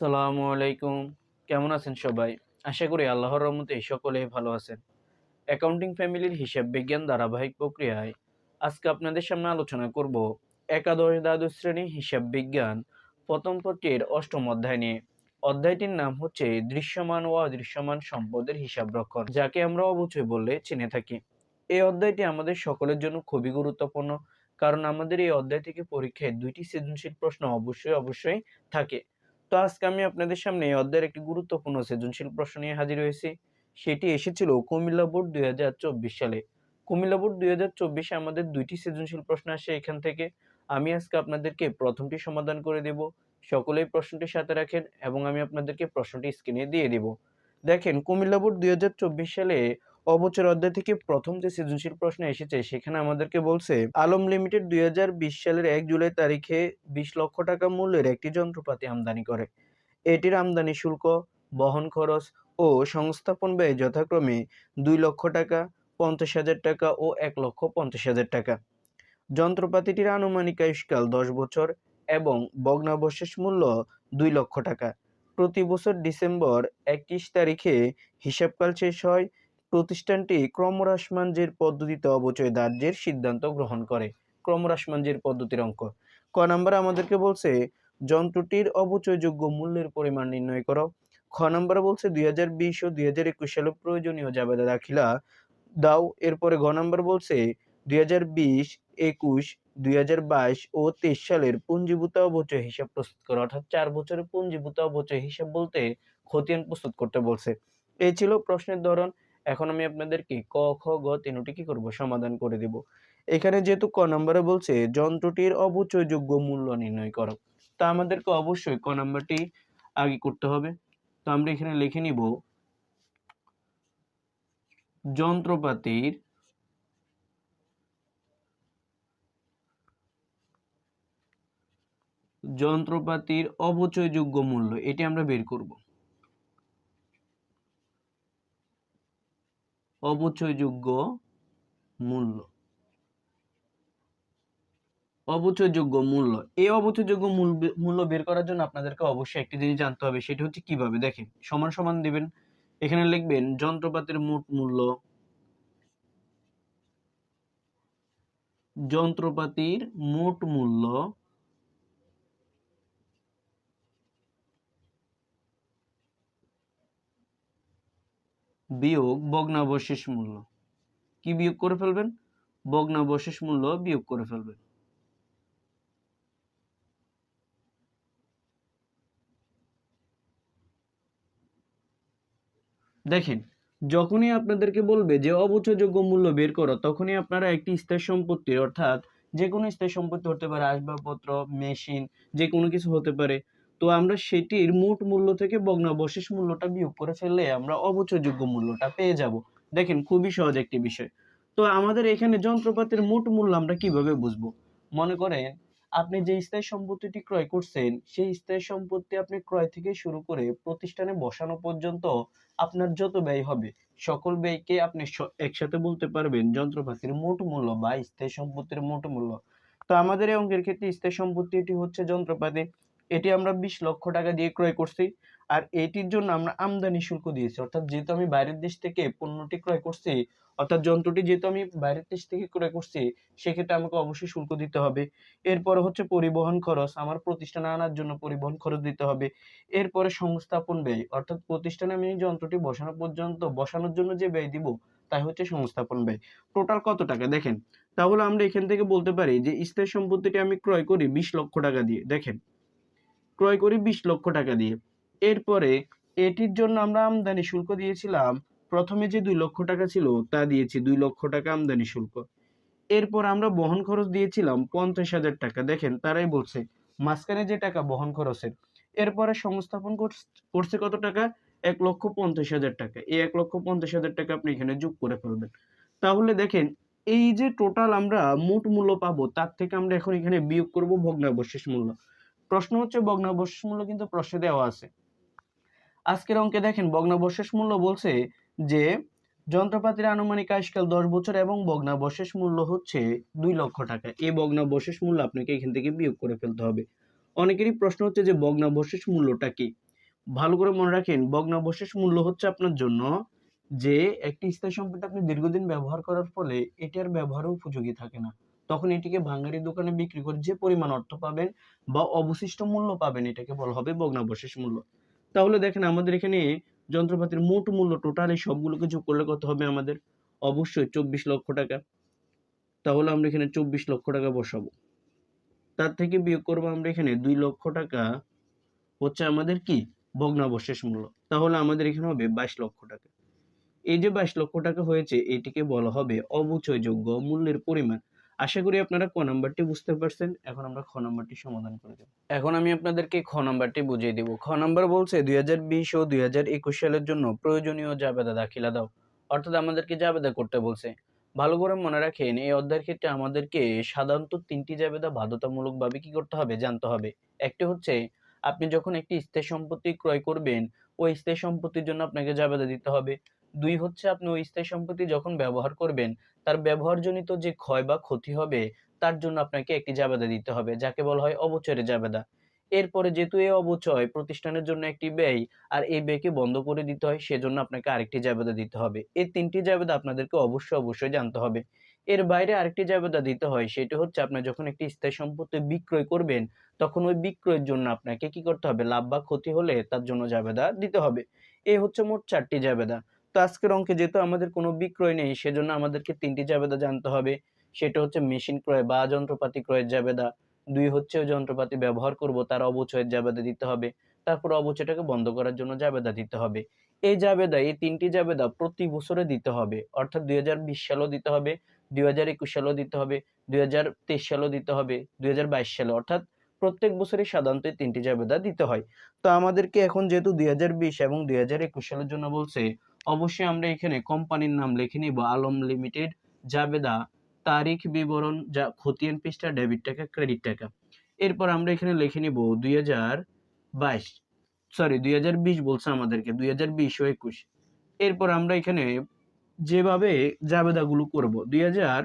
আসসালামু আলাইকুম। কেমন আছেন সবাই? আশা করি আল্লাহর রহমতে সকলেই ভালো আছেন। অ্যাকাউন্টিং ফ্যামিলির হিসাব বিজ্ঞান ধারাবাহিক প্রক্রিয়ায় আজকে আপনাদের সামনে আলোচনা করব একাদশ দ্বাদশ শ্রেণি হিসাব বিজ্ঞান প্রথম পত্রের অষ্টম অধ্যায় নিয়ে। অধ্যায়টির নাম হচ্ছে দৃশ্যমান ও অদৃশ্যমান সম্পদের হিসাব রক্ষণ, যাকে আমরা অবচয় বললে চিনে থাকি। এই অধ্যায়টি আমাদের সকলের জন্য খুবই গুরুত্বপূর্ণ, কারণ আমাদের এই অধ্যায় থেকে পরীক্ষায় দুইটি সৃজনশীল প্রশ্ন অবশ্যই অবশ্যই থাকে। তো আজকে আমি আপনাদের সামনে এই অধ্যায়ের একটি গুরুত্বপূর্ণ সৃজনশীল প্রশ্ন নিয়ে হাজির হয়েছি। সেটি এসেছিল কুমিল্লা বোর্ড দু হাজার চব্বিশ সালে। কুমিল্লা বোর্ড দুই হাজার চব্বিশে আমাদের দুইটি সৃজনশীল প্রশ্ন আসে এখান থেকে। আমি আজকে আপনাদেরকে প্রথমটি সমাধান করে দেব। সকলেই প্রশ্নটি সাথে রাখেন এবং আমি আপনাদেরকে প্রশ্নটি স্ক্রিনে দিয়ে দেব। দেখেন, কুমিল্লা বোর্ড দুই হাজার চব্বিশ সালে অবচর অধ্যায় থেকে প্রথম যে সৃজনশীল প্রশ্ন এসেছে, সেখানে আমাদেরকে বলছে, আলম লিমিটেড দুই হাজার বিশ সালের এক জুলাই তারিখে বিশ লক্ষ টাকা মূল্যের একটি যন্ত্রপাতি আমদানি করে। এটির আমদানি শুল্ক, বহন খরচ ও সংস্থাপন ব্যয় যথাক্রমে দুই লক্ষ টাকা, পঞ্চাশ হাজার টাকা ও এক লক্ষ পঞ্চাশ হাজার টাকা। যন্ত্রপাতিটির আনুমানিক আয়ুষ্কাল দশ বছর এবং ভগ্নাবশেষ মূল্য দুই লক্ষ টাকা। প্রতি বছর ডিসেম্বর একত্রিশ তারিখে হিসাবকাল শেষ হয় প্রতিষ্ঠানটি ক্রমহ্রাসমানজের পদ্ধতিতে অবচয় দাহ্যের সিদ্ধান্ত গ্রহণ করে। ক্রমহ্রাসমানজের পদ্ধতির অঙ্ক। ক নাম্বার আমাদেরকে বলছে, যন্ত্রটির অবচয়যোগ্য মূল্যের পরিমাণ নির্ণয় করো। খ নাম্বার বলছে, দুই হাজার বিশ ও দুই হাজার একুশ সালে প্রয়োজনীয় জাবেদা দাখিলা দাও। এরপরে ঘ নাম্বার বলছে, দুই হাজার বিশ, একুশ, দুই হাজার বাইশ ও তেইশ সালের পুঞ্জীভূত অবচয় হিসাব প্রস্তুত করো। অর্থাৎ চার বছরের পুঞ্জীভূত অবচয় হিসাব বলতে খতিয়ান প্রস্তুত করতে বলছে। এই ছিল প্রশ্নের ধরন। এখন আমি আপনাদেরকে ক, খ, গ তিনটি কি করব? সমাধান করে দেব। এখানে যেহেতু ক নম্বরে বলছে, যন্ত্রটির অবচয়যোগ্য মূল্য নির্ণয় করো। তা আমাদেরকে অবশ্যই ক নাম্বারটি আগে করতে হবে। তো আমরা এখানে লিখে নিব, যন্ত্রপাতির যন্ত্রপাতির অবচয়যোগ্য মূল্য, এটি আমরা বের করব। অবচয়যোগ্য মূল্য। অবচয়যোগ্য মূল্য। এই অবচয়যোগ্য মূল- মূল্য বের করার জন্য আপনাদেরকে অবশ্যই একটি জিনিস জানতে হবে, সেটা হচ্ছে কীভাবে? দেখেন, সমান সমান দিবেন। এখানে লিখবেন, যন্ত্রপাতির মোট মূল্য যন্ত্রপাতির মোট মূল্য বিয়োগ ভগ্নাবশেষ মূল্য। কি বিয়োগ করে ফেলবেন? ভগ্নাবশেষ মূল্য বিয়োগ করে ফেলবেন। দেখেন, যখনই আপনাদেরকে বলবে যে অবচয়যোগ্য মূল্য বের করো, তখনই আপনারা একটি স্থায়ী সম্পত্তির, অর্থাৎ যে কোনো স্থায়ী সম্পত্তি হতে পারে আসবাবপত্র, মেশিন যে কোনো কিছু হতে পারে তো আমরা সেটির মোট মূল্য থেকে ভগ্নাবশেষ মূল্যটা বিয়োগ করে ফেললে আমরা অবচয়যোগ্য মূল্যটা পেয়ে যাব। দেখেন, খুবই সহজ একটি বিষয়। তো আমাদের এখানে যন্ত্রপাতির মোট মূল্য আমরা কীভাবে বুঝব? মনে করেন, আপনি যে স্থায়ী সম্পত্তিটি ক্রয় করছেন, সেই স্থায়ী সম্পত্তি আপনি ক্রয় থেকে শুরু করে প্রতিষ্ঠানে বসানো পর্যন্ত আপনার যত ব্যয় হবে, সকল ব্যয়কে আপনি একসাথে বলতে পারবেন যন্ত্রপাতির মোট মূল্য বা স্থায়ী সম্পত্তির মোট মূল্য। তো আমাদের এই অঙ্কের ক্ষেত্রে স্থায়ী সম্পত্তিটি হচ্ছে যন্ত্রপাতি। এটি আমরা বিশ লক্ষ টাকা দিয়ে ক্রয় করছি। আর এটির জন্য আমরা আমদানি শুল্ক দিয়েছি। অর্থাৎ যেহেতু আমি বাইরের দেশ থেকে পণ্যটি ক্রয় করছি, অর্থাৎ যন্ত্রটি যেহেতু আমি বাইরের দেশ থেকে ক্রয় করছি, সেক্ষেত্রে আমাকে অবশ্যই শুল্ক দিতে হবে। এরপরে হচ্ছে পরিবহন খরচ। আমার প্রতিষ্ঠানে আনার জন্য পরিবহন খরচ দিতে হবে। এরপরে সংস্থাপন ব্যয়। অর্থাৎ প্রতিষ্ঠানে আমি যন্ত্রটি বসানো পর্যন্ত, বসানোর জন্য যে ব্যয় দিব, তাই হচ্ছে সংস্থাপন ব্যয়। টোটাল কত টাকা? দেখেন। তাহলে আমরা এখান থেকে বলতে পারি যে স্থায়ী সম্পত্তিটি আমি ক্রয় করি বিশ লক্ষ টাকা দিয়ে। দেখেন। ক্রয় করি বিশ লক্ষ টাকা দিয়ে। এরপরে এটির জন্য আমরা আমদানি শুল্ক দিয়েছিলাম। প্রথমে যে দুই লক্ষ টাকা ছিল, তা দিয়েছি দুই লক্ষ টাকা আমদানি শুল্ক। এরপর আমরা বহন খরচ দিয়েছিলাম পঞ্চাশ হাজার টাকা। দেখেন, তারাই বলছে, মাঝখানে যে টাকা বহন খরচের এরপরে সংস্থাপন করছ- কত টাকা? এক লক্ষ পঞ্চাশ হাজার টাকা। এই এক লক্ষ পঞ্চাশ হাজার টাকা আপনি এখানে যোগ করে ফেলবেন। তাহলে দেখেন, এই যে টোটাল আমরা মোট মূল্য পাবো, তার থেকে আমরা এখন এখানে বিয়োগ করব ভগ্নাবশেষ মূল্য। প্রশ্ন হচ্ছে ভগ্নাবশেষ মূল্য কিন্তু প্রশ্নে দেওয়া আছে। আজকের অঙ্কে দেখেন ভগ্নাবশেষ মূল্য বলছে যে, যন্ত্রপাতির আনুমানিক আয়ুষ্কাল দশ বছর এবং ভগ্নাবশেষ মূল্য হচ্ছে দুই লক্ষ টাকা। এই ভগ্নাবশেষ মূল্য আপনাকে এখান থেকে বিয়োগ করে ফেলতে হবে। অনেকেরই প্রশ্ন হচ্ছে যে ভগ্নাবশেষ মূল্যটা কি? ভালো করে মনে রাখেন ভগ্নাবশেষ মূল্য হচ্ছে আপনার জন্য যে, একটি স্থায়ী সম্পত্তি আপনি দীর্ঘদিন ব্যবহার করার ফলে এটি আর ব্যবহারের উপযোগী থাকে না। তখন এটিকে ভাঙ্গারি দোকানে বিক্রি করে যে পরিমাণ অর্থ পাবেন বা অবশিষ্ট মূল্য পাবেন, এটাকে বলা হবে ভগ্নাবশেষ মূল্য। তাহলে দেখেন আমাদের এখানে যন্ত্রপাতির মোট মূল্য টোটাল এই সবগুলোকে যোগ করলে কত হবে আমাদের? অবশ্যই চব্বিশ লক্ষ টাকা। তাহলে আমরা এখানে চব্বিশ লক্ষ টাকা বসাবো। তার থেকে বিয়োগ করব আমরা এখানে দুই লক্ষ টাকা হচ্ছে আমাদের কি? ভগ্নাবশেষ মূল্য। তাহলে আমাদের এখানে হবে বাইশ লক্ষ টাকা। এই যে বাইশ লক্ষ টাকা হয়েছে, এটিকে বলা হবে অবচয়যোগ্য মূল্যের পরিমাণ। আশা করি আপনারা ক নাম্বারটি বুঝতে পারছেন। এখন আমরা খ নাম্বারটি সমাধান করে দেব। এখন আমি আপনাদেরকে খ নাম্বারটি বুঝিয়ে দিব। খ নাম্বার বলছে, দুই হাজার বিশ ও দুই হাজার একুশ সালের জন্য প্রয়োজনীয় জাবেদা দাখিলা দাও। অর্থাৎ আমাদেরকে জাবেদা করতে বলছে। ভালো করে মনে রাখেন, এই অধ্যায়ের ক্ষেত্রে আমাদেরকে সাধারণত তিনটি জাবেদা বাধ্যতামূলকভাবে কি করতে হবে, জানতে হবে। একটি হচ্ছে, আপনি যখন একটি স্থায়ী সম্পত্তি ক্রয় করবেন, ওই স্থায়ী সম্পত্তির জন্য আপনাকে জাবেদা দিতে হবে। দুই হচ্ছে, আপনি ওই স্থায়ী সম্পত্তি যখন ব্যবহার করবেন তার ব্যবহারজনিত যে ক্ষয় বা ক্ষতি হবে, তার জন্য আপনাকে একটি জাবেদা দিতে হবে, যাকে বলা হয় অবচয়ের জাবেদা। এরপরে যেহেতু এই অবচয়, প্রতিষ্ঠানের জন্য একটি ব্যয়, আর এই ব্যয়কে বন্ধ করে দিতে হয়, সেজন্য আপনাকে আরেকটি জাবেদা দিতে হবে। এই তিনটি জাবেদা আপনাদেরকে অবশ্যই অবশ্যই জানতে হবে। এর বাইরে আরেকটি জাবেদা দিতে হয়, সেটা হচ্ছে আপনি যখন একটি স্থায়ী সম্পত্তি বিক্রয় করবেন, তখন ওই বিক্রয়ের জন্য আপনাকে কি করতে হবে? লাভ বা ক্ষতি হলে তার জন্য জাবেদা দিতে হবে। এই হচ্ছে মোট চারটি জাবেদা। তো আজকের অঙ্কে যেহেতু আমাদের কোনো বিক্রয় নেই, সেজন্য আমাদেরকে তিনটি জাবেদা জানতে হবে। সেটা হচ্ছে মেশিন ক্রয় বা যন্ত্রপাতি ক্রয়ের জাবেদা। দুই হচ্ছে যন্ত্রপাতি ব্যবহার করব, তার অবচয়ের জাবেদা দিতে হবে। তারপর অবচয়টাকে বন্ধ করার জন্য জাবেদা দিতে হবে। এই জাবেদা, এই তিনটি জাবেদা প্রতি বছরে দিতে হবে। অর্থাৎ দুই সালেও দিতে হবে, দুই হাজার একুশ সালেও দিতে হবে, দুই সালেও দিতে হবে, দুই হাজার বাইশ সালে। অর্থাৎ প্রত্যেক বছরই সাধারণত তিনটি জাবেদা দিতে হয়। তো আমাদেরকে এখন যেহেতু দুই হাজার বিশ এবং দুই হাজার একুশ সালের জন্য বলছে অবশ্যই আমরা এখানে কোম্পানির নাম লিখে নিব আলম লিমিটেড, জাবেদা, তারিখ বিবরণ, যা খতিয়ান পৃষ্ঠা, ডেবিট টাকা, ক্রেডিট টাকা। এরপর আমরা এখানে লিখে নিব দুই হাজার বাইশ। সরি, দুই হাজার বিশ বলছে আমাদেরকে, দুই হাজার বিশ ও একুশ। এরপর আমরা এখানে যেভাবে জাবেদাগুলো করব, দুই হাজার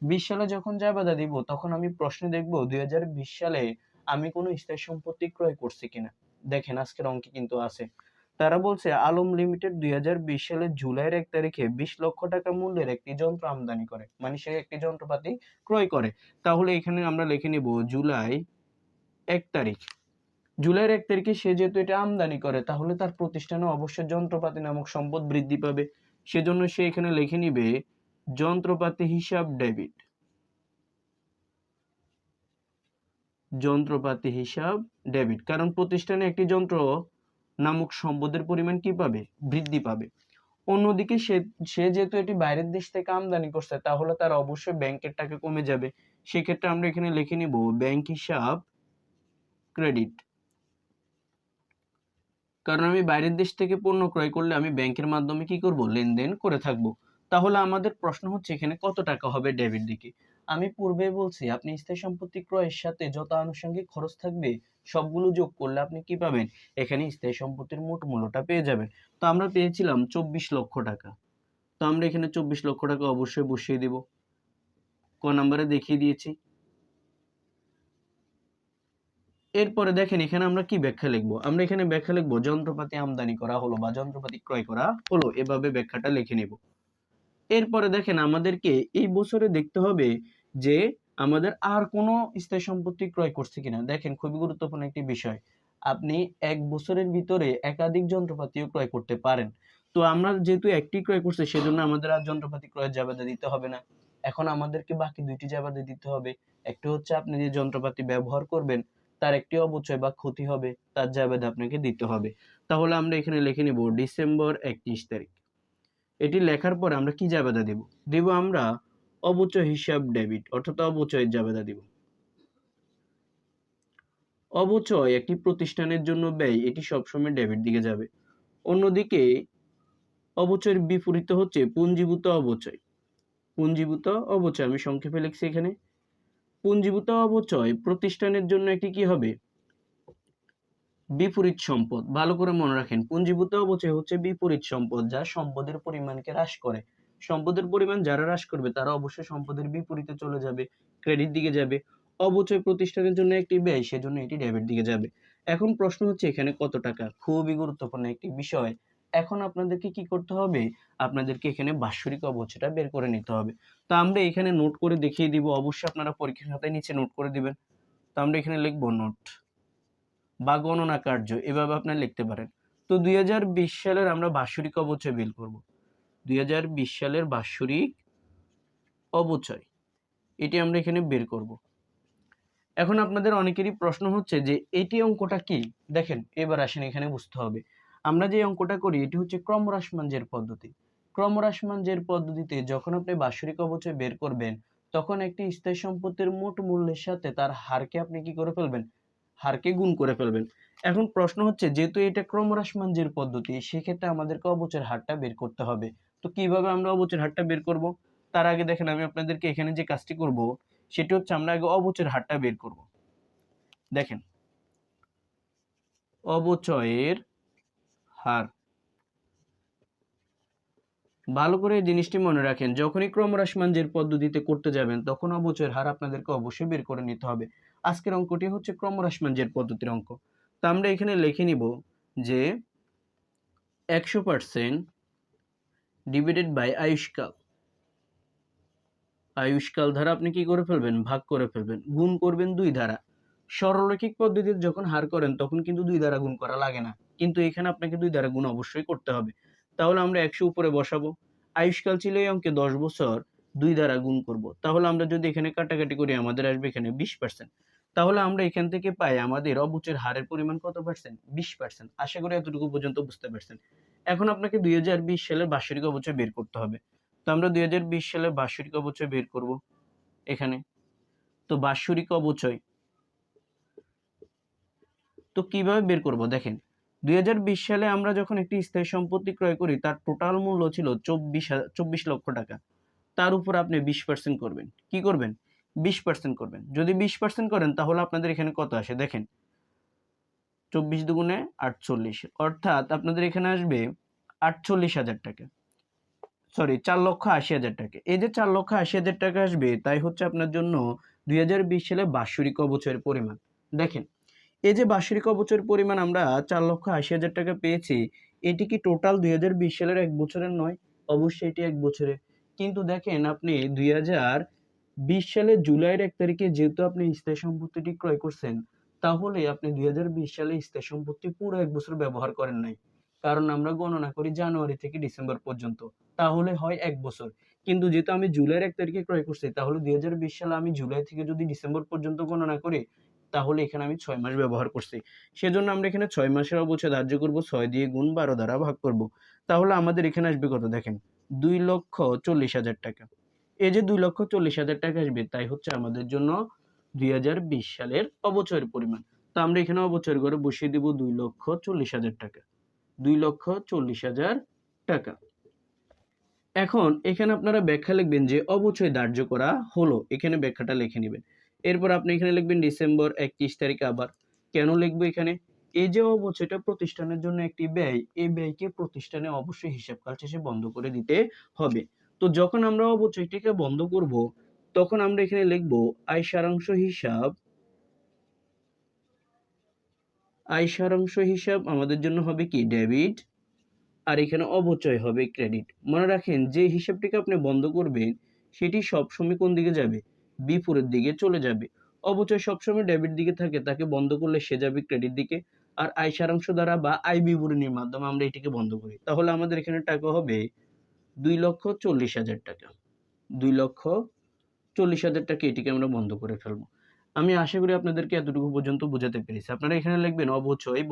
বিশ সালে যখন জাবেদা দিব, তখন আমি প্রশ্নে দেখব দুই হাজার বিশ সালে আমি কোনো স্থায়ী সম্পত্তি ক্রয় করছি কিনা। দেখেন আজকের অঙ্কে কিন্তু আছে। তারা বলছে, আলম লিমিটেড দুই হাজার বিশ সালের জুলাইয়ের এক তারিখে বিশ লক্ষ টাকা মূল্যের একটি যন্ত্র আমদানি করে। মানে সে একটি যন্ত্রপাতি ক্রয় করে। তাহলে এখানে আমরা লিখে নিব, জুলাই এক তারিখ। জুলাইয়ের এক তারিখে সে যেহেতু এটা আমদানি করে, তাহলে তার প্রতিষ্ঠানে অবশ্যই যন্ত্রপাতি নামক সম্পদ বৃদ্ধি পাবে। সেজন্য সে এখানে লিখে নিবে, যন্ত্রপাতি হিসাব ডেবিট। যন্ত্রপাতি হিসাব ডেবিট। কারণ প্রতিষ্ঠানে একটি যন্ত্র নামক সম্পদের পরিমাণ কি পাবে? বৃদ্ধি পাবে। অন্যদিকে সে সে যেহেতু এটি বাইরের দেশ থেকে আমদানি করছে, তাহলে তার অবশ্যই ব্যাংকের টাকা কমে যাবে। সেক্ষেত্রে আমরা এখানে লিখে নিব ব্যাংক হিসাব ক্রেডিট কারণ আমি বাইরের দেশ থেকে পণ্য ক্রয় করলে আমি ব্যাংকের মাধ্যমে কি করব? লেনদেন করে থাকব। তাহলে আমাদের প্রশ্ন হচ্ছে এখানে কত টাকা হবে ডেবিট দিকে? আমি পূর্বে বলছি, আপনি স্থায়ী সম্পত্তি ক্রয়ের সাথে যত আনুষঙ্গিক খরচ থাকবে, সবগুলো যোগ করলে আপনি কি পাবেন? এখানে স্থায়ী সম্পত্তির মোট মূল্যটা পেয়ে যাবেন। তো আমরা পেয়েছিলাম চব্বিশ লক্ষ টাকা। তো আমরা এখানে চব্বিশ লক্ষ টাকা অবশ্যই বসিয়ে দিব। ক নাম্বারে দেখিয়ে দিয়েছি। এরপরে দেখেন, এখানে আমরা কি ব্যাখ্যা লিখব? আমরা এখানে ব্যাখ্যা লিখব, যন্ত্রপাতি আমদানি করা হলো বা যন্ত্রপাতি ক্রয় করা হলো। এভাবে ব্যাখ্যাটা লিখে নেব। এরপরে দেখেন আমাদেরকে এই বছরে দেখতে হবে যে আমাদের আর কোনো স্থায়ী সম্পত্তি ক্রয় করছে কিনা। দেখেন, খুবই গুরুত্বপূর্ণ একটি বিষয়। আপনি এক বছরের ভিতরে একাধিক যন্ত্রপাতিও ক্রয় করতে পারেন। তো আমরা যেহেতু একটি ক্রয় করছি, সেজন্য আমাদের আর যন্ত্রপাতি ক্রয়ের জাবেদা দিতে হবে না। এখন আমাদেরকে বাকি দুইটি জাবেদা দিতে হবে। একটি হচ্ছে আপনি যে যন্ত্রপাতি ব্যবহার করবেন, তার একটি অবচয় বা ক্ষতি হবে, তার জাবেদা আপনাকে দিতে হবে। তাহলে আমরা এখানে লিখে নিব, ডিসেম্বর একত্রিশ তারিখ। এটি লেখার পরে আমরা কি জাবেদা দিব? দেব আমরা অবচয় হিসাব ডেবিট, অর্থাৎ অবচয়ের জাবেদা দিব। অবচয় একটি প্রতিষ্ঠানের জন্য ব্যয়, এটি সবসময় ডেবিট দিকে যাবে। অন্যদিকে অবচয়ের বিপরীত হচ্ছে পুঞ্জীভূত অবচয় পুঞ্জীভূত অবচয় আমি সংক্ষেপে লিখছি এখানে। পুঞ্জীভূত অবচয় প্রতিষ্ঠানের জন্য একটি কি হবে? বিপরীত সম্পদ। ভালো করে মনে রাখেন, পুঞ্জীভূত অবচয় হচ্ছে বিপরীত সম্পদ যা সম্পদের পরিমাণকে হ্রাস করে। সম্পদের পরিমাণ যারা হ্রাস করবে, তারা অবশ্যই সম্পদের বিপরীতে চলে যাবে ক্রেডিট দিকে যাবে। অবচয় প্রতিষ্ঠানের জন্য একটি ব্যয়, সেজন্য এটি ডেবিট দিকে যাবে। এখন প্রশ্ন হচ্ছে এখানে কত টাকা? খুবই গুরুত্বপূর্ণ একটি বিষয়। এখন আপনাদেরকে কি করতে হবে? আপনাদেরকে এখানে বাৎসরিক অবচয়টা বের করে নিতে হবে। তো আমরা এখানে নোট করে দেখিয়ে দিব। অবশ্যই আপনারা পরীক্ষার খাতায় নিচে নোট করে দিবেন। তো আমরা এখানে লিখব নোট বা গণনা কার্য, এভাবে আপনারা লিখতে পারেন। তো দুই হাজার বিশ সালের আমরা বাৎসরিক অবচয় বিল করব। দুই হাজার বিশ সালের বাৎসরিক অবচয়, এটি আমরা এখানে বের করব। এখন আপনাদের অনেকেরই প্রশ্ন হচ্ছে যে, এটি অঙ্কটা কি? দেখেন, এবার আসেন এখানে বুঝতে হবে। আমরা যে অঙ্কটা করি, এটি হচ্ছে ক্রমহ্রাসমানজের পদ্ধতি। ক্রমহ্রাসমানজের পদ্ধতিতে যখন আপনি বাৎসরিক অবচয় বের করবেন, তখন একটি স্থায়ী সম্পত্তির মোট মূল্যের সাথে তার হারকে আপনি কি করে ফেলবেন? হারকে গুণ করে ফেলবেন। এখন প্রশ্ন হচ্ছে, যেহেতু এটা ক্রমহ্রাসমানজের পদ্ধতি, সেক্ষেত্রে আমাদেরকে অবচয়ের হারটা বের করতে হবে। তো কীভাবে আমরা অবচয়ের হারটা বের করব? তার আগে দেখেন, আমি আপনাদেরকে এখানে যে কাজটি করব, সেটি হচ্ছে আমরা আগে অবচয়ের হারটা বের করব। দেখেন, অবচয়ের হার। ভালো করে জিনিসটি মনে রাখেন, যখনই ক্রমহ্রাসমানজের পদ্ধতিতে করতে যাবেন, তখন অবচয়ের হার আপনাদেরকে অবশ্যই বের করে নিতে হবে। আজকের অঙ্কটি হচ্ছে ক্রমহ্রাসমানজের পদ্ধতির অঙ্ক। তো আমরা এখানে লিখে নিব যে একশো পার্সেন্ট ডিভাইডেড বাই আয়ুষ্কাল। আয়ুষ্কাল ধারা আপনি কি করে ফেলবেন? ভাগ করে ফেলবেন। গুণ করবেন দুই ধারা। সরলরৈখিক পদ্ধতিতে যখন হার করেন, তখন কিন্তু দুই দ্বারা গুণ করা লাগে না। কিন্তু এখানে আপনাকে দুই দ্বারা গুণ অবশ্যই করতে হবে। তাহলে আমরা একশো উপরে বসাবো। আয়ুষ্কাল ছিল এই অঙ্কে দশ বছর, দুই দ্বারা গুণ করব। তাহলে আমরা যদি এখানে কাটাকাটি করি, আমাদের আসবে এখানে বিশ পার্সেন্ট। তাহলে আমরা এখান থেকে পাই আমাদের অবচের হারের পরিমাণ কত পার্সেন্ট বিশ পার্সেন্ট আশা করি এতটুকু পর্যন্ত বুঝতে পারছেন। এখন আপনাকে দুই হাজার বিশ সালের বাৎসরিক অবচয় বের করতে হবে। তো আমরা দুই হাজার বিশ সালের বাৎসরিক অবচয় বের করব এখানে। তো বাৎসরিক অবচয়। তো কীভাবে বের করব? দেখেন, দুই হাজার বিশ সালে আমরা যখন একটি স্থায়ী সম্পত্তি ক্রয় করি, তার টোটাল মূল্য ছিল চব্বিশ চব্বিশ লক্ষ টাকা। তার উপর আপনি বিশ পার্সেন্ট করবেন। কি করবেন? বিশ পার্সেন্ট করবেন। যদি বিশ পার্সেন্ট করেন, তাহলে আপনাদের এখানে কত আসে? দেখেন, চব্বিশ দুগুণে আটচল্লিশ। অর্থাৎ আপনাদের এখানে আসবে আটচল্লিশ হাজার টাকা। সরি চার লক্ষ আশি হাজার টাকা। এই যে চার লক্ষ আশি হাজার টাকা আসবে, তাই হচ্ছে আপনার জন্য দুই হাজার বিশ সালে বাৎসরিক অবচয়ের পরিমাণ। দেখেন, এই যে বার্ষিক অবচয়ের পরিমাণ আমরা চার লক্ষ আশি হাজার টাকা পেয়েছি, এটি কি টোটাল দুই হাজার বিশ সালের এক বছরের নয়? অবশ্যই এটি এক বছরের। কিন্তু দেখেন, আপনি দুই হাজার বিশ সালের জুলাইয়ের এক তারিখে যেহেতু আপনি স্থায়ী সম্পত্তিটি ক্রয় করছেন, তাহলে আপনি দুই হাজার বিশ সালে স্থায়ী সম্পত্তি পুরো এক বছর ব্যবহার করেন নাই। কারণ আমরা গণনা করি জানুয়ারি থেকে ডিসেম্বর পর্যন্ত। তাহলে হয় এক বছর। কিন্তু যেহেতু আমি জুলাইয়ের এক তারিখে ক্রয় করছি, তাহলে দুই হাজার বিশ সালে আমি জুলাই থেকে যদি ডিসেম্বর পর্যন্ত গণনা করি, তাহলে এখানে আমি ছয় মাস ব্যবহার করছি। সেজন্য আমরা এখানে ছয় মাসের অবচয় ধার্য করব, ছয় দিয়ে গুণ বারো দ্বারা ভাগ করব। তাহলে আমাদের এখানে আসবে কত দেখেন? দুই লক্ষ চল্লিশ হাজার টাকা। এই যে দুই লক্ষ চল্লিশ হাজার টাকা আসবে, তাই হচ্ছে আমাদের জন্য দুই হাজার বিশ সালের অবচয়ের পরিমাণ। তো আমরা এখানে অবচয়ের ঘরে বসিয়ে দিব দুই লক্ষ চল্লিশ হাজার টাকা। দুই লক্ষ চল্লিশ হাজার টাকা। এখন এখানে আপনারা ব্যাখ্যা লিখবেন যে অবচয় ধার্য করা হলো। এখানে ব্যাখ্যাটা লিখে নেবেন। এরপর আপনি এখানে লিখবেন ডিসেম্বর একত্রিশ তারিখ আবার কেন লিখব এখানে? এই যে অবচয়টা প্রতিষ্ঠানের জন্য একটি ব্যয়, এই ব্যয়কে প্রতিষ্ঠানে অবশ্যই হিসাব কাজ শেষে বন্ধ করে দিতে হবে। তো যখন আমরা অবচয়টিকে বন্ধ করব, তখন আমরা এখানে লিখব আয় সারাংশ হিসাব আয় সারাংশ হিসাব আমাদের জন্য হবে কি? ডেবিট, আর এখানে অবচয় হবে ক্রেডিট। মনে রাখেন, যে হিসাবটিকে আপনি বন্ধ করবেন, সেটি সবসময় কোন দিকে যাবে? বিপরীত দিকে চলে যাবে। অবচয় সবসময় ডেবিট দিকে থাকে, তাকে বন্ধ করলে সে যাবে ক্রেডিট দিকে। আর আয় সারাংশ দ্বারা বা আয় বিবরণীর মাধ্যমে আমরা এটিকে বন্ধ করি। তাহলে আমাদের এখানে টাকা হবে দুই লক্ষ চল্লিশ হাজার টাকা। দুই লক্ষ চল্লিশ হাজার টাকা এটিকে আমরা বন্ধ করে ফেলব। আমি আশা করি আপনাদেরকে এতটুকু পর্যন্ত বোঝাতে পেরেছি। আপনারা এখানে লিখবেন, অবচয়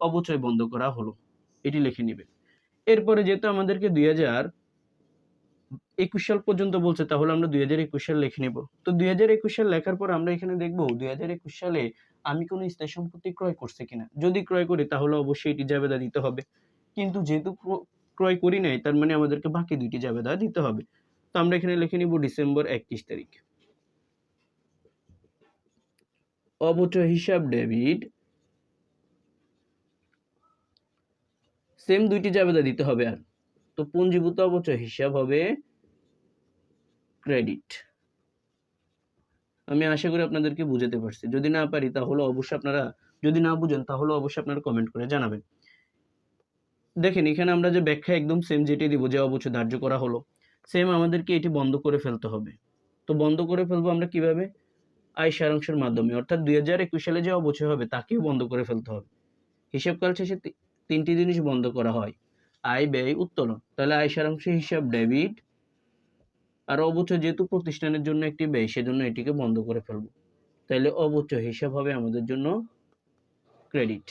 অবচয় বন্ধ করা হলো। এটি লিখে নেবেন। এরপরে যেহেতু আমাদেরকে দুই হাজার একুশ সাল পর্যন্ত বলছে, তাহলে আমরা দুই হাজার একুশ সাল লিখে নেব। তো দুই হাজার একুশ সাল লেখার পর আমরা এখানে দেখব, দুই হাজার একুশ সালে আমি কোনো স্থায়ী সম্পত্তি ক্রয় করছি কিনা। যদি ক্রয় করি, তাহলে অবশ্যই এটি জাবেদা দিতে হবে। কিন্তু যেহেতু ক্রয় করি নাই, তার মানে আমাদেরকে বাকি দুইটি জাবেদা দিতে হবে। তো আমরা এখানে লিখে নিব ডিসেম্বর একত্রিশ তারিখ। অবচয় হিসাব ডেবিট। সেম দুইটি জাবেদা দিতে হবে আর। তো পুঞ্জীভূত অবচয় হিসাব হবে ক্রেডিট। আমি আশা করি আপনাদেরকে বুঝাতে পারছি। যদি না পারি তাহলে অবশ্যই আপনারা, যদি না বুঝেন তাহলে অবশ্যই আপনারা কমেন্ট করে জানাবেন। দেখেন, এখানে আমরা যে ব্যাখ্যা একদম সেম যেটি দিব, যে অবশ্যই ধার্য করা হলো সেম আমাদেরকে এটি বন্ধ করে ফেলতে হবে। তো বন্ধ করে ফেলব আমরা কীভাবে? আয় সারাংশের মাধ্যমে। অর্থাৎ দুই হাজার একুশ সালে যে অবচয় হবে, তাকেও বন্ধ করে ফেলতে হবে। হিসাবকাল শেষে তিনটি জিনিস বন্ধ করা হয়। আয়, ব্যয়, উত্তোলন। তাহলে আয় সারাংশ, হিসাব, ডেবিট আর অবচয় যেহেতু প্রতিষ্ঠানের জন্য একটি ব্যয়, সেজন্য এটিকে বন্ধ করে ফেলব। তাহলে অবচয় হিসাব হবে আমাদের জন্য ক্রেডিট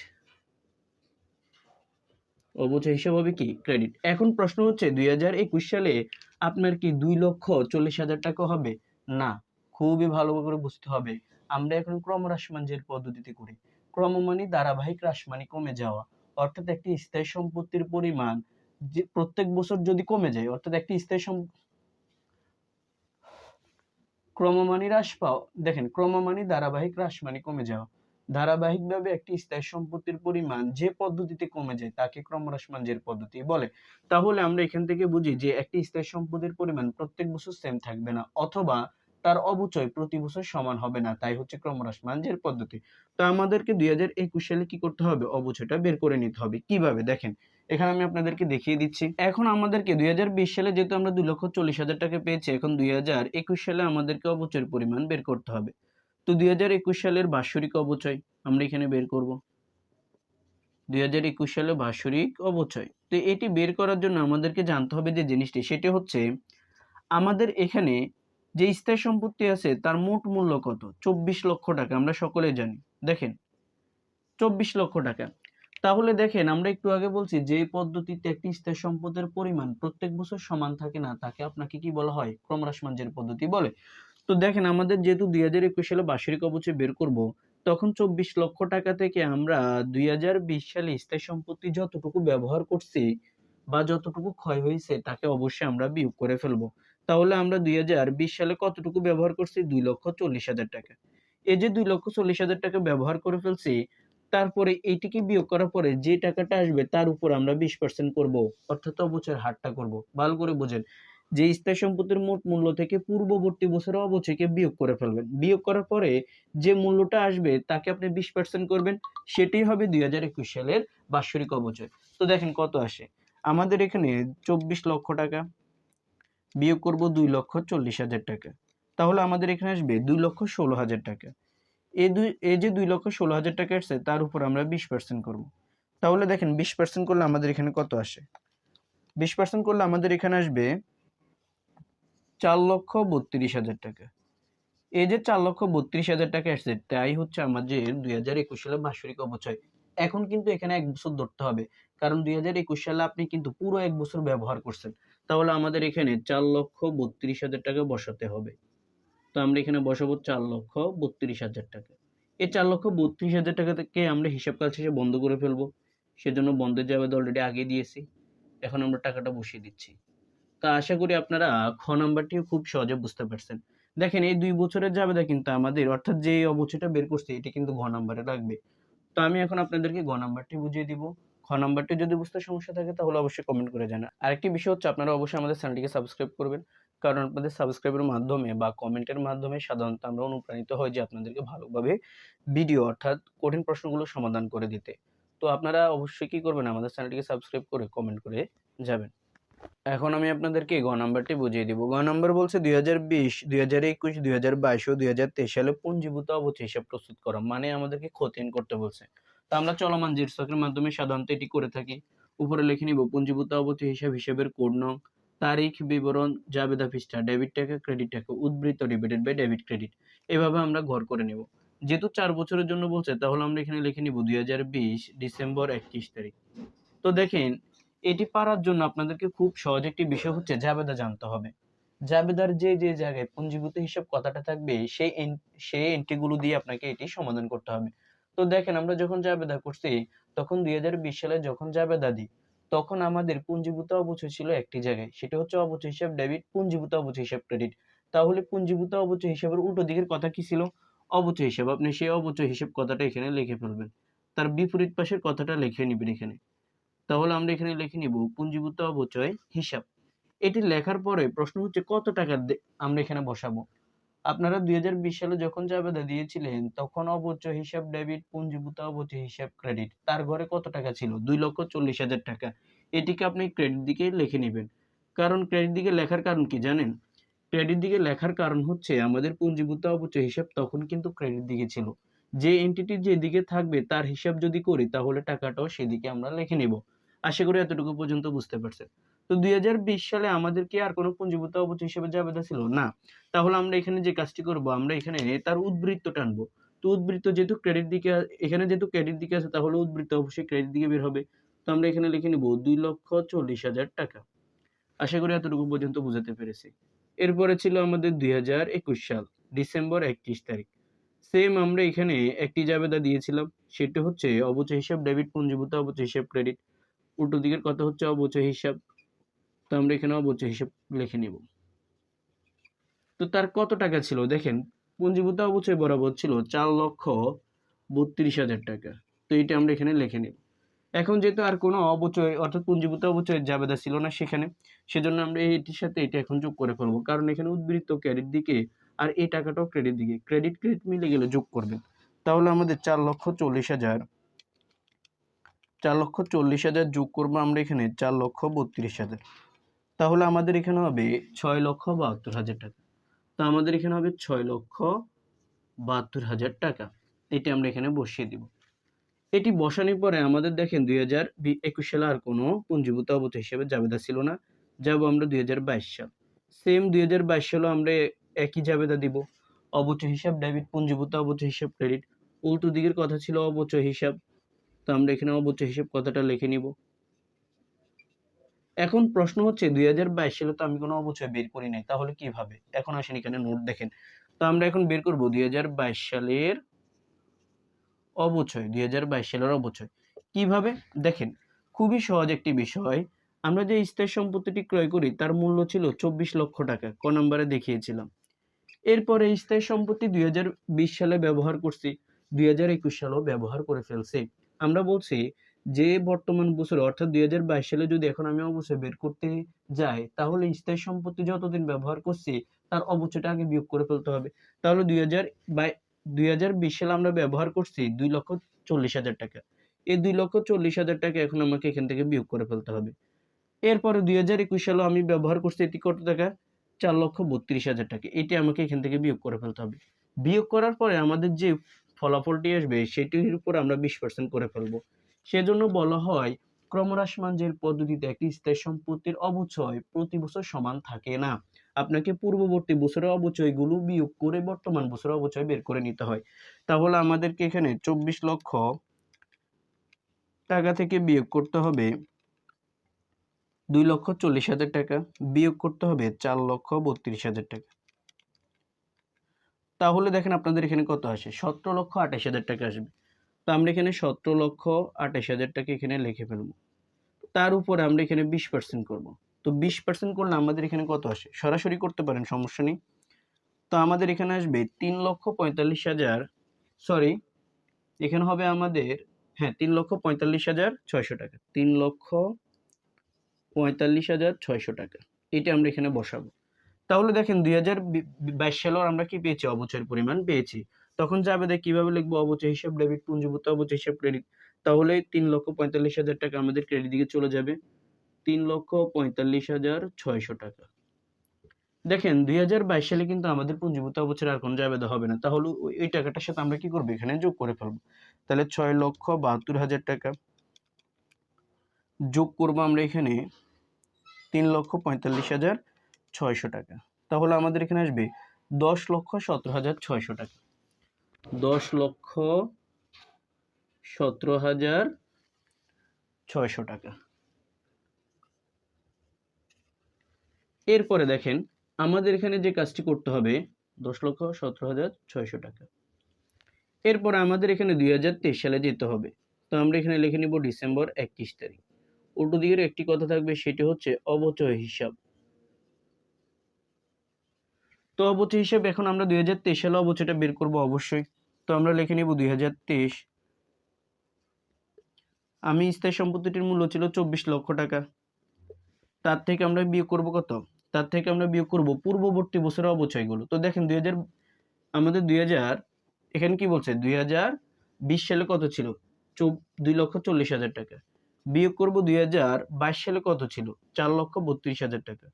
অবচয় হিসাব হবে কি? ক্রেডিট এখন প্রশ্ন হচ্ছে, দুই হাজার একুশ সালে আপনার কি দুই লক্ষ চল্লিশ হাজার টাকা হবে? না, খুবই ভালো করে বুঝতে হবে। আমরা এখন ক্রমহ্রাসমানজের পদ্ধতিতে করি ক্রম মানে ধারাবাহিক হ্রাস মানে কমে যাওয়া, অর্থাৎ একটি স্থায়ী সম্পত্তির পরিমাণ যে প্রত্যেক বছর যদি কমে যায়, অর্থাৎ একটি স্থায়ী সম ক্রমমানি হ্রাস পাও দেখেন ক্রমমানি ধারাবাহিক হ্রাস মানে কমে যাওয়া। ধারাবাহিকভাবে একটি স্থায়ী সম্পত্তির পরিমাণ যে পদ্ধতিতে কমে যায়, তাকে ক্রমহ্রাসমানজের পদ্ধতি বলে। তাহলে আমরা এখান থেকে বুঝি যে একটি স্থায়ী সম্পত্তির পরিমাণ প্রত্যেক বছর সেম থাকবে না, অথবা তার অবচয় প্রতি বছর সমান হবে না, তাই হচ্ছে ক্রমহ্রাসমানজের পদ্ধতি। তো আমাদেরকে দুই হাজার একুশ সালে কি করতে হবে? অবচয়টা বের করে নিতে হবে। কীভাবে? দেখেন, এখানে আমি আপনাদেরকে দেখিয়ে দিচ্ছি। এখন আমাদেরকে দুই হাজার বিশ সালে যেহেতু আমরা দুই লক্ষ চল্লিশ হাজার টাকা পেয়েছি, এখন দুই হাজার একুশ সালে আমাদেরকে অবচয়ের পরিমাণ বের করতে হবে। তো দুই হাজার একুশ সালের বাৎসরিক অবচয় আমরা এখানে বের করব। দুই হাজার একুশ সালে বাৎসরিক অবচয়। তো এটি বের করার জন্য আমাদেরকে জানতে হবে যে জিনিসটি, সেটি হচ্ছে আমাদের এখানে যে স্থায়ী সম্পত্তি আছে তার মোট মূল্য কত? চব্বিশ লক্ষ টাকা, আমরা সকলে জানি। দেখেন, চব্বিশ লক্ষ টাকা। তাহলে দেখেন, আমরা একটু আগে বলছি যে পদ্ধতিতে একটি স্থায়ী সম্পদের পরিমাণ প্রত্যেক বছর সমান থাকে না, তাকে আপনাকে কি বলা হয়? ক্রমহ্রাসমানজের পদ্ধতি বলে। তো দেখেন আমাদের যেহেতু দুই হাজার একুশ সালে বার্ষিক অবচয় বের করব, তখন চব্বিশ লক্ষ টাকা থেকে আমরা দুই হাজার বিশ সালে স্থায়ী সম্পত্তি যতটুকু ব্যবহার করছি বা যতটুকু ক্ষয় হয়েছে তাকে অবশ্যই আমরা বিয়োগ করে ফেলব। তাহলে আমরা দুই হাজার বিশ সালে কতটুকু ব্যবহার করছি? দুই লক্ষ চল্লিশ হাজার টাকা। এই যে দুই লক্ষ চল্লিশ হাজার টাকা ব্যবহার করে ফেলছি, তারপরে এইটিকে বিয়োগ করার পরে যে টাকাটা আসবে তার উপর আমরা বিশ পার্সেন্ট করব, অর্থাৎ অবচয়ের হারটা করব। ভালো করে বোঝেন। যে স্থায়ী সম্পত্তির মোট মূল্য থেকে পূর্ববর্তী বছরের অবচয়কে বিয়োগ করে ফেলবেন। বিয়োগ করার পরে যে মূল্যটা আসবে, তাকে আপনি বিশ পার্সেন্ট করবেন, সেটাই হবে দুই হাজার একুশ সালের বাৎসরিক অবচয়। তো দেখেন কত আসে। আমাদের এখানে চব্বিশ লক্ষ টাকা, বিয়োগ করব দুই লক্ষ চল্লিশ হাজার টাকা। তাহলে আমাদের এখানে আসবে দুই লক্ষ ষোলো হাজার টাকা। এই দুই এই যে দুই লক্ষ ষোলো হাজার টাকা আসছে, তার উপর আমরা বিশ পার্সেন্ট করব। তাহলে দেখেন বিশ পার্সেন্ট করলে আমাদের এখানে কত আসে? বিশ পার্সেন্ট করলে আমাদের এখানে আসবে চার লক্ষ বত্রিশ হাজার টাকা। এই যে চার লক্ষ বত্রিশ হাজার টাকা আসছে, তাই হচ্ছে আমাদের দুই হাজার একুশ সালে বাৎসরিক অবচয় এখন কিন্তু এখানে এক বছর ধরতে হবে, কারণ দুই হাজার একুশ সালে আপনি কিন্তু পুরো এক বছর ব্যবহার করছেন। তাহলে আমাদের এখানে চার লক্ষ বত্রিশ হাজার টাকা বসাতে হবে। তো আমরা এখানে বসাবো চার লক্ষ বত্রিশ হাজার টাকা। এই চার লক্ষ বত্রিশ হাজার টাকা থেকে আমরা হিসাব কাজ শেষে বন্ধ করে ফেলব। সেজন্য বন্ধের জাবেদ অলরেডি আগে দিয়েছি। এখন আমরা টাকাটা বসিয়ে দিচ্ছি। তা আশা করি আপনারা খ নাম্বারটিও খুব সহজে বুঝতে পারছেন। দেখেন, এই দুই বছরের জাবেদা কিন্তু আমাদের, অর্থাৎ যে অবচয়টা বের করছে, এটি কিন্তু ঘ নাম্বারে লাগবে। তো আমি এখন আপনাদেরকে গ নাম্বারটি বুঝিয়ে দিব। খ নাম্বারটি যদি বুঝতে সমস্যা থাকে, তাহলে অবশ্যই কমেন্ট করে জানা আরেকটি বিষয় হচ্ছে, আপনারা অবশ্যই আমাদের চ্যানেলটিকে সাবস্ক্রাইব করবেন। কারণ আপনাদের সাবস্ক্রাইবের মাধ্যমে বা কমেন্টের মাধ্যমে সাধারণত আমরা অনুপ্রাণিত হই যে আপনাদেরকে ভালোভাবে ভিডিও অর্থাৎ কঠিন প্রশ্নগুলো সমাধান করে দিতে। তো আপনারা অবশ্যই কি করবেন? আমাদের চ্যানেলটিকে সাবস্ক্রাইব করে কমেন্ট করে যাবেন। এখন আমি আপনাদেরকে গ নাম্বারটি বুঝিয়ে দিব। গ নাম্বার বলছে দুই হাজার বিশ, দুই হাজার একুশ, দুই হাজার বাইশ ও দুই হাজার তেইশ সালে পুঞ্জীভূত অবচয় হিসাব প্রস্তুত করা মানে আমাদেরকে খতিয়ান করতে বলছে। তো আমরা চলমান জিরসকের মাধ্যমে সাধারণত এটি করে থাকি। উপরে লিখে নিব, পঞ্জীভূত অবচয় হিসাব হিসাবের কোড নং, তারিখ, বিবরণ জাবেদা পৃষ্ঠা, ডেবিট টাকা, ক্রেডিট টাকা, উদ্বৃত্ত ডিবিটেড বাই ডেবিট ক্রেডিট। এভাবে আমরা ঘর করে নেব। যেহেতু চার বছরের জন্য বলছে, তাহলে আমরা এখানে লিখে নিব দুই হাজার বিশ ডিসেম্বর একত্রিশ তারিখ। তো দেখেন এটি পারার জন্য আপনাদেরকে খুব সহজ একটি বিষয় হচ্ছে জাবেদা জানতে হবে। জাবেদার যে যে জায়গায় পুঞ্জীভূত হিসাব কথাটা থাকবে, সেই সেই এন্ট্রিগুলো দিয়ে আপনাকে এটি সমাধান করতে হবে। তো দেখেন, আমরা যখন জাবেদা করছি, তখন দুই হাজার বিশ সালে যখন জাবেদা দিই, তখন আমাদের পুঞ্জীভূত অবচয় ছিল একটি জায়গায়। সেটা হচ্ছে অবচয় হিসাব ডেবিট, পুঞ্জীভূত অবচয় হিসাব ক্রেডিট। তাহলে পুঞ্জীভূত অবচয় হিসাবের উল্টো দিকের কথা কি ছিল? অবচয় হিসাব। আপনি সেই অবচয় হিসাব কথাটা এখানে লিখে ফেলবেন। তার বিপরীত পাশের কথাটা লিখে নিবেন এখানে। তাহলে আমরা এখানে লিখে নিব পুঞ্জীভূত অবচয় হিসাব। এটি লেখার পরে প্রশ্ন হচ্ছে, কত টাকা আমরা এখানে বসাবো? আপনারা দুই হাজার বিশ সালে যখন জাবেদা দিয়েছিলেন, তখন অবচয় হিসাব, ডেবিট, পুঞ্জীভূত অবচয় হিসাব, ক্রেডিট, তার ঘরে কত টাকা ছিল? দুই লক্ষ চল্লিশ হাজার টাকা। এটিকে আপনি ক্রেডিট দিকে লিখে নেবেন। কারণ ক্রেডিট দিকে লেখার কারণ কি জানেন? ক্রেডিট দিকে লেখার কারণ হচ্ছে, আমাদের পুঞ্জীভূত অবচয় হিসাব তখন কিন্তু ক্রেডিট দিকে ছিল। যে এন্টিটি যেদিকে থাকবে, তার হিসাব যদি করি, তাহলে টাকাটাও সেদিকে আমরা লিখে নিব। আশা করি এতটুকু পর্যন্ত বুঝতে পারছেন। তো দুই হাজার বিশ সালে আমাদের কি আর কোনো পুঞ্জীভূত অবচয় হিসেবে জাবেদা ছিল না। তাহলে আমরা এখানে যে কাজটি করব, আমরা এখানে তার উদ্বৃত্ত টানবো। তো উদ্বৃত্ত যেহেতু ক্রেডিট দিকে এখানে যেহেতু ক্রেডিট দিকে আছে, তাহলে উদ্বৃত্ত অবশ্যই ক্রেডিট দিকে বের হবে। তো আমরা এখানে লিখে নিব, দুই লক্ষ চল্লিশ হাজার টাকা। আশা করি এতটুকু পর্যন্ত বুঝাতে পেরেছি। এরপরে ছিল আমাদের দুই হাজার একুশ সাল, ডিসেম্বর একত্রিশ তারিখ। সেম আমরা এখানে একটি জাবেদা দিয়েছিলাম, সেটা হচ্ছে অবচয় হিসাব, ডেবিট, পুঞ্জীভূত অবচয় হিসাব, ক্রেডিট। উল্টো দিকের কথা হচ্ছে অবচয় হিসাব। তো আমরা এখানে অবচয় হিসাব লিখে নিব। তো তার কত টাকা ছিল? দেখেন, পুঞ্জীভূত অবচয় বরাবর ছিল চার লক্ষ বত্রিশ হাজার টাকা। তো এটা আমরা এখানে লিখে নিব। এখন যেহেতু আর কোনো অবচয়, অর্থাৎ পুঞ্জীভূত অবচয়ের জাবেদা ছিল না সেখানে, সেজন্য আমরা এটির সাথে এটা এখন যোগ করে ফেলব। কারণ এখানে উদ্বৃত্ত ক্রেডিট দিকে আর এই টাকাটাও ক্রেডিট দিকে। ক্রেডিট ক্রেডিট মিলে গেলে যোগ করবেন। তাহলে আমাদের চার লক্ষ চল্লিশ হাজার চার লক্ষ চল্লিশ হাজার যোগ করব আমরা এখানে, চার লক্ষ বত্রিশ হাজার। তাহলে আমাদের এখানে হবে ছয় লক্ষ বাহাত্তর হাজার টাকা। তো আমাদের এখানে হবে ছয় লক্ষ বাহাত্তর হাজার টাকা। এটি আমরা এখানে বসিয়ে দিব। এটি বসানোর পরে আমাদের দেখেন দুই হাজার একুশ সালে আর কোনো পুঞ্জীভূত অবচয় হিসেবে জাবেদা ছিল না। যাব আমরা দুই হাজার বাইশ সাল। সেম দুই হাজার বাইশ সালেও আমরা একই জাবেদা দিব। অবচয় হিসাব, ডেবিট, পুঞ্জীভূত অবচয় হিসাব, ক্রেডিট। উল্টো দিকের কথা ছিল অবচয় হিসাব। তো আমরা এখানে অবচয় হিসাব কথাটা লিখে নিব। এখন প্রশ্ন হচ্ছে, দুই হাজার বাইশ সালে তো আমি কোনো অবচয় বের করি নাই, তাহলে কীভাবে? এখন আসেন এখানে নোট দেখেন। তো আমরা এখন বের করব দুই সালের অবচয়, দুই হাজার বাইশ সালের অবচয়। কীভাবে? দেখেন, খুবই সহজ একটি বিষয়। আমরা যে স্থায়ী সম্পত্তিটি ক্রয় করি, তার মূল্য ছিল চব্বিশ লক্ষ টাকা, ক নম্বরে দেখিয়েছিলাম। এরপরে স্থায়ী সম্পত্তি দুই হাজার বিশ সালে ব্যবহার করছি, দুই হাজার একুশ সালেও ব্যবহার করে ফেলছি। আমরা বলছি যে বর্তমান বছরে, অর্থাৎ দুই হাজার বাইশ সালে যদি এখন আমি অবশ্যই বের করতে যাই, তাহলে স্থায়ী সম্পত্তি যতদিন ব্যবহার করছি, তার অবচয়টা আগে বিয়োগ করে ফেলতে হবে। তাহলে দুই হাজার দুই হাজার বিশ সালে আমরা ব্যবহার করছি দুই লক্ষ চল্লিশ হাজার টাকা। এই দুই লক্ষ চল্লিশ হাজার টাকা এখন আমাকে এখান থেকে বিয়োগ করে ফেলতে হবে। এরপরে দুই হাজার একুশ সালে আমি ব্যবহার করছি এটি কত টাকা? চার লক্ষ বত্রিশ হাজার টাকা। এটি আমাকে এখান থেকে বিয়োগ করে ফেলতে হবে। বিয়োগ করার পরে আমাদের যে ফলাফলটি আসবে, সেটির উপর আমরা বিশ পার্সেন্ট করে ফেলব। সেজন্য বলা হয় ক্রমহ্রাসমান জের পদ্ধতিতে একটি স্থায়ী সম্পত্তির অবচয় প্রতি বছর সমান থাকে না। আপনাকে পূর্ববর্তী বছরের অবচয়গুলো বিয়োগ করে বর্তমান বছরের অবচয় বের করে নিতে হয়। তাহলে আমাদেরকে এখানে চব্বিশ লক্ষ টাকা থেকে বিয়োগ করতে হবে, দুই লক্ষ চল্লিশ হাজার টাকা। বিয়োগ করতে হবে চার লক্ষ বত্রিশ হাজার টাকা। তাহলে দেখেন আপনাদের এখানে কত আসে? সতেরো লক্ষ আঠাশ হাজার টাকা আসবে। তো আমরা এখানে সতেরো লক্ষ আঠাশ হাজার টাকা এখানে লিখে ফেলব। তার উপরে আমরা এখানে বিশ পার্সেন্ট করব। তো বিশ পার্সেন্ট করলে আমাদের এখানে কত আসে? সরাসরি করতে পারেন, সমস্যা নেই। তো আমাদের এখানে আসবে তিন লক্ষ পঁয়তাল্লিশ হাজার সরি এখানে হবে আমাদের হ্যাঁ তিন লক্ষ পঁয়তাল্লিশ হাজার ছয়শো টাকা। তিন লক্ষ পঁয়তাল্লিশ হাজার ছয়শো টাকা। এটা আমরা এখানে বসাবো। তাহলে দেখেন দুই হাজার বাইশ সালেও আমরা কি পেয়েছি? অবচয়ের পরিমাণ পেয়েছি। তখন যাবে দেখ কীভাবে লিখব? অবচয় হিসাব, ডেবিট, পুঞ্জীভূত অবচয় হিসাব, ক্রেডিট। তাহলে তিন লক্ষ পঁয়তাল্লিশ হাজার টাকা আমাদের ক্রেডিট দিকে চলে যাবে। তিন লক্ষ পঁয়তাল্লিশ হাজার ছয়শো টাকা। দেখেন, দুই হাজার বাইশ সালে কিন্তু আমাদের পুঞ্জীভূত অবচয়ের আর কোনো জাবেদা হবে না। তাহলে ওই টাকাটার সাথে আমরা কি করব? এখানে যোগ করে ফেলব। তাহলে ছয় লক্ষ বাহাত্তর হাজার টাকা যোগ করব আমরা এখানে। তিন লক্ষ পঁয়তাল্লিশ হাজার ছয়শো টাকা। তাহলে আমাদের এখানে আসবে দশ লক্ষ সতেরো হাজার ছয়শো টাকা। দশ লক্ষ সতেরো হাজার ছয়শো টাকা। এরপরে দেখেন আমাদের এখানে যে কাজটি করতে হবে দশ লক্ষ সতেরো হাজার ছয়শো টাকা। এরপরে আমাদের এখানে দুই হাজার তেইশ সালে যেতে হবে। তো আমরা এখানে লিখে নিব ডিসেম্বর একত্রিশ তারিখ। উল্টো দিকের একটি কথা থাকবে সেটি হচ্ছে অবচয় হিসাব। তো অবচয় হিসাব এখন আমরা দুই হাজার তেইশ সালে অবচয়টা বের করব অবশ্যই। তো আমরা লিখে নিব দুই হাজার তেইশ। আমি স্থায়ী সম্পত্তিটির মূল্য ছিল চব্বিশ লক্ষ টাকা। তার থেকে আমরা বিয়োগ করব কত? তার থেকে আমরা বিয়োগ করব পূর্ববর্তী বছরের অবচয়গুলো। তো দেখেন দুই হাজার, আমাদের দুই হাজার, এখানে কি বলছে? দুই হাজার বিশ সালে কত ছিল? দুই লক্ষ চল্লিশ হাজার টাকা। বিয়োগ করব দুই হাজার বাইশ সালে কত ছিল? চার লক্ষ বত্রিশ হাজার টাকা।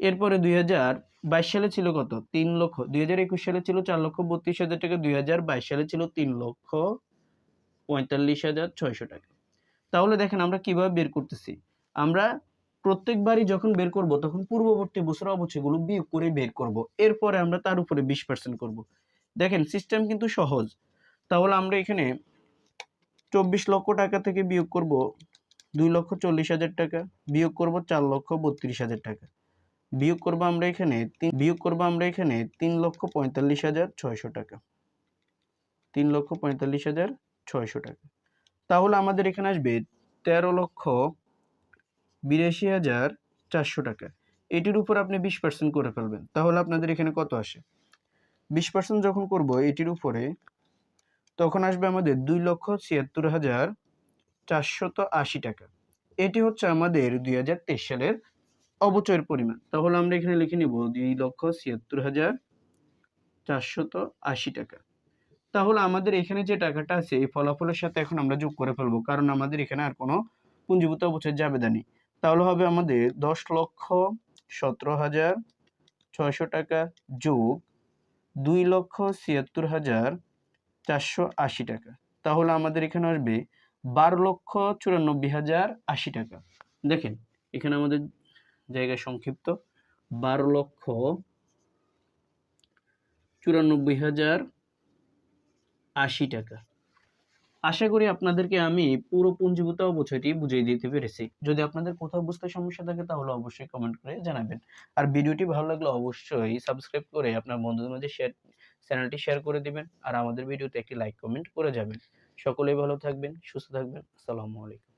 এরপরে দুই হাজার বাইশ সালে ছিল কত? তিন লক্ষ। দুই হাজার একুশ সালে ছিল চার লক্ষ বত্রিশ হাজার টাকা। দুই হাজার বাইশ সালে ছিল তিন লক্ষ পঁয়তাল্লিশ হাজার ছয়শো টাকা। তাহলে দেখেন আমরা কীভাবে বের করতেছি। আমরা প্রত্যেকবারই যখন বের করব, তখন পূর্ববর্তী বছর অবশ্যগুলো বিয়োগ করে বের করব। এরপরে আমরা তার উপরে বিশ পার্সেন্ট করব। দেখেন, সিস্টেম কিন্তু সহজ। তাহলে আমরা এখানে চব্বিশ লক্ষ টাকা থেকে বিয়োগ করব দুই লক্ষ চল্লিশ হাজার টাকা, বিয়োগ করব চার লক্ষ বত্রিশ হাজার টাকা। বিয়োগ করব আমরা এখানে বিয়োগ করব আমরা এখানে তিন লক্ষ পঁয়তাল্লিশ হাজার ছয়শো টাকা। তিন লক্ষ পঁয়তাল্লিশ হাজার ছয়শো টাকা। তাহলে আমাদের এখানে আসবে তেরো লক্ষ বিরাশি হাজার চারশো টাকা। এটির উপর আপনি বিশ পার্সেন্ট করে ফেলবেন। তাহলে আপনাদের এখানে কত আসে? বিশ পার্সেন্ট যখন করব এটির উপরে, তখন আসবে আমাদের দুই লক্ষ ছিয়াত্তর হাজার চারশত আশি টাকা। এটি হচ্ছে আমাদের দুই হাজার তেইশ সালের অবচয়ের পরিমাণ। তাহলে আমরা এখানে লিখে নিব দুই লক্ষ ছিয়াত্তর হাজার চারশত আশি টাকা। তাহলে আমাদের এখানে যে টাকাটা আছে, এই ফলাফলের সাথে এখন আমরা যোগ করে ফেলব, কারণ আমাদের এখানে আর কোনো পুঞ্জীভূত অবচয়ের জাবেদা নেই। তাহলে হবে আমাদের দশ লক্ষ সতেরো হাজার ছয়শো টাকা যোগ দুই লক্ষ ছিয়াত্তর হাজার চারশো আশি টাকা। তাহলে আমাদের এখানে আসবে বারো লক্ষ চুরানব্বই হাজার আশি টাকা। দেখেন, এখানে আমাদের জায়গা সংক্ষিপ্ত। বারো লক্ষ চুরানব্বই হাজার আশি টাকা। আশা করি আপনাদেরকে আমি পুরো পুঞ্জীভূত অবচয়টি বুঝিয়ে দিতে পেরেছি। যদি আপনাদের কোথাও বুঝতে সমস্যা থাকে, তাহলে অবশ্যই কমেন্ট করে জানাবেন। আর ভিডিওটি ভালো লাগলে অবশ্যই সাবস্ক্রাইব করে আপনার বন্ধুদের মধ্যে শেয়ার চ্যানেলটি শেয়ার করে দিবেন। আর আমাদের ভিডিওতে একটি লাইক কমেন্ট করে যাবেন। সকলেই ভালো থাকবেন, সুস্থ থাকবেন। আসসালামু আলাইকুম।